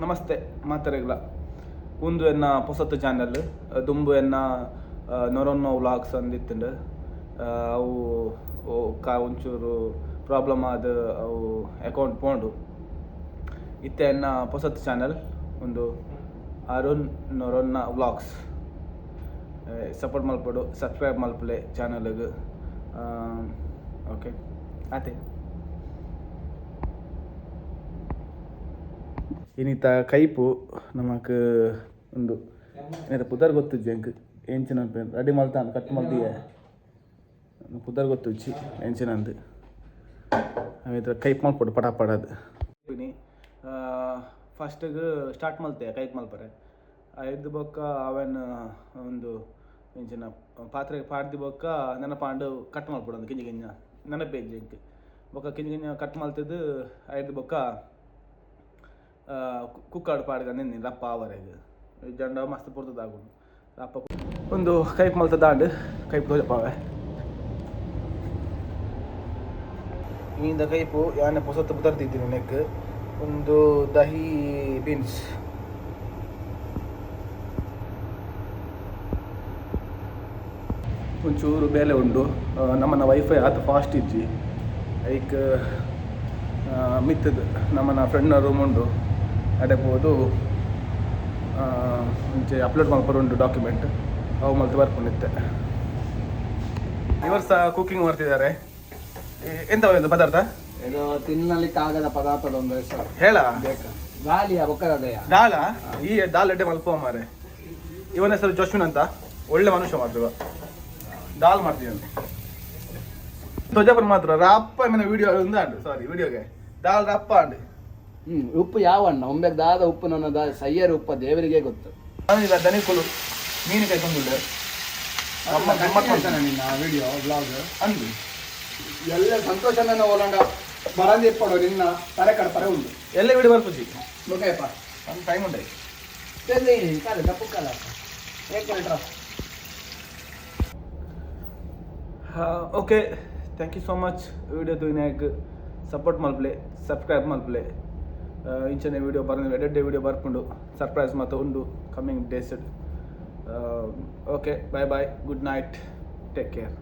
ನಮಸ್ತೆ ಮಾತರೆಗ್ಲ ಉಂದು ಎನ್ನ ಪೊಸತ್ತು ಚಾನಲ್, ದುಂಬು ಎನ್ನ ನೋರೊನ್ನ ವ್ಲಾಗ್ಸ್ ಅಂದಿತ್ತುಂಡು. ಅವು ಕಾ, ಒಂಚೂರು ಪ್ರಾಬ್ಲಮ್ ಆದ ಅವು ಅಕೌಂಟ್ ಪೋಂಡು. ಇತ್ತೆ ಎನ್ನ ಪೊಸತ್ತು ಚಾನಲ್, ಒಂದು ಅರುಣ್ ನೊರೊನ್ನ ವ್ಲಾಗ್ಸ್. ಸಪೋರ್ಟ್ ಮಲ್ಪಡು, ಸಬ್ಸ್ಕ್ರೈಬ್ ಮಲ್ಪಲೆ ಚಾನಲ್ಗೆ. ಓಕೆ, ಆತೆ. ಇನ್ನಿತ ಕೈಪು ನಮಕ್ ಒಂದು ಏನಾರ ಪುದರ್ ಗೊತ್ತಿಜ್ಜಿ ಎಂಕ್ ಎಂಚಿನ ರೆಡಿ ಮಲ್ತಾನ್ ಕಟ್ ಮಲ್ತಿಯೆ ಪುದರ್ ಗೊತ್ತಿಜ್ಜಿ ಎಂಚಿನಂದು ಅವಿತ್ರ ಕೈಪ್ ಮಲ್ಪಡು ಪಟ ಫಸ್ಟ್ ಫಸ್ಟಿಗೆ ಸ್ಟಾರ್ಟ್ ಮಲ್ತೆ, ಕೈಪ್ ಮಲ್ಪರೆ. ಐದು ಬೊಕ್ಕ ಅವನ್, ಒಂದು ಎಂಚಿನ ಪಾತ್ರೆ ಪಾಡ್ದಿ ಬೊಕ್ಕ ನೆನಪಾಂಡು ಕಟ್ ಮಲ್ಪಡು ಒಂದು ಕಿಂಜಿ ನನ್ನ ನೆನಪೇಜ್ಜಿ ಎಂಕ್ ಬೊಕ್ಕ ಕಿಂಜಿ ಗಿಂಜ ಕಟ್ ಮಲ್ತಿದ್ದು ಐದು ಬೊಕ್ಕ ಕುಕ್ಕಾಡು ಪಾಡ್ಗ ನಿನ್ನೆ ರಪ್ಪ ಅವರೆಗೆ. ಜಂಡ ಮಸ್ತ್ ಪುರ್ತದಾಗುಂಡು ರಪ್ಪ ಒಂದು ಕೈಪ್ ಮಲ್ತ ದಾಂಡ್. ಕೈಪ್ ತೋಜಪ್ಪವೆ ಇಂದ ಕೈಪು ಯಾನೆ ಪೊಸತ್ತು ತರ್ತಿದ್ದೀನಿ ನೆಕ್ ಒಂದು ದಹಿ ಬೀನ್ಸ್. ಒಂಚೂರು ಬೇಲೆ ಉಂಡು. ನಮ್ಮನ್ನ ನಮ್ಮನ ವೈಫೈ ಆತ ಫಾಸ್ಟ್ ಇಜ್ಜಿ. ಐಕ್ ಮಿತ್ತದ ನಮ್ಮನ ಫ್ರೆಂಡ್ನ ರೂಮ್ ಉಂಡು. ಅಡೆಬೋದು ಮುಂಚೆ ಅಪ್ಲೋಡ್ ಮಾಡ್ಕೊಂಡು ಒಂದು ಡಾಕ್ಯುಮೆಂಟ್ ಅವು ಮತ್ತೆ ಬರ್ಕೊಂಡಿದ್ದೆ ಇವರು ಸಹ ಕುಕಿಂಗ್ ಮಾಡ್ತಿದ್ದಾರೆ. ಎಂತ ಒಂದು ಪದಾರ್ಥ? ಇದು ತಿನ್ನಲಿಕ್ಕೆ ಆಗದ ಪದಾರ್ಥದ ಒಂದು ಹೆಸರು. ಹೇಳ. ಬೇಕಾ? ಗಾಲಿಯ ಬೊಕ್ಕದಯ ದಾಳ ಈ ದಾಲ್ ಅಡ್ಡೆ ಮಲ್ಪ ಮಾರೆ. ಇವನ ಹೆಸರು ಜೋಶ್ವಿನ್ ಅಂತ. ಒಳ್ಳೆ ಮನುಷ್ಯ ಮಾತ್ರ. ದಾಲ್ ದಾಲ್ ಮಾಡ್ತಿದ್ದಾನೆ ಧ್ವಜಪುರ ಮಾತ್ರ ರಪ್ಪ ಮನೆ ವಿಡಿಯೋ ಉಂದಾಂಡು ಸಾರಿ ವಿಡಿಯೋಗೆ ದಾಲ್ ರಪ್ಪ ಅಂಡು ಹ್ಮ್ ಉಪ್ಪು ಯಾವಣ್ಣ ಒಮ್ಮೆ ದಾದ ಉಪ್ಪು ನನ್ನ ದಾ ಸಯ್ಯರ ಉಪ್ಪ ದೇವರಿಗೆ ಗೊತ್ತು. ಈಗ ದನಿಕುಲು ಮೀನು ಕೈ ತಂದುಳ್ಳೆ ನಿನ್ನ ವಿಡಿಯೋ ಬ್ಲಾಗ್ ಅಂದು ಎಲ್ಲ ಸಂತೋಷನ ಒಲಂಡ ಬರಂದಿ ಇಪ್ಪಡು ನಿನ್ನ ತಲೆ ಕಡ್ತಾರೆ ಉಂಟು. ಎಲ್ಲ ವಿಡಿಯೋ ಬರ್ಪುಜಿ ಮುಖಯಪ್ಪ ಒಂದು ಟೈಮ್ ಉಂಟು ಕಾಲ ತಪ್ಪು ಕಾಲ okay thank you so much video ತುಯಿನಾಗ support ಮಲ್ಪ್ಲೆ ಸಬ್ಸ್ಕ್ರೈಬ್ ಮಲ್ಪ್ಲೆ. ಇಂಚನೆ ವಿಡಿಯೋ ಎಡೆಡ್ ಎಡೆಡ್ಡೆ ವಿಡಿಯೋ ಬರ್ಕೊಂಡು ಸರ್ಪ್ರೈಸ್ ಮತ್ತು ಉಂಡು. Coming days okay bye bye good night take care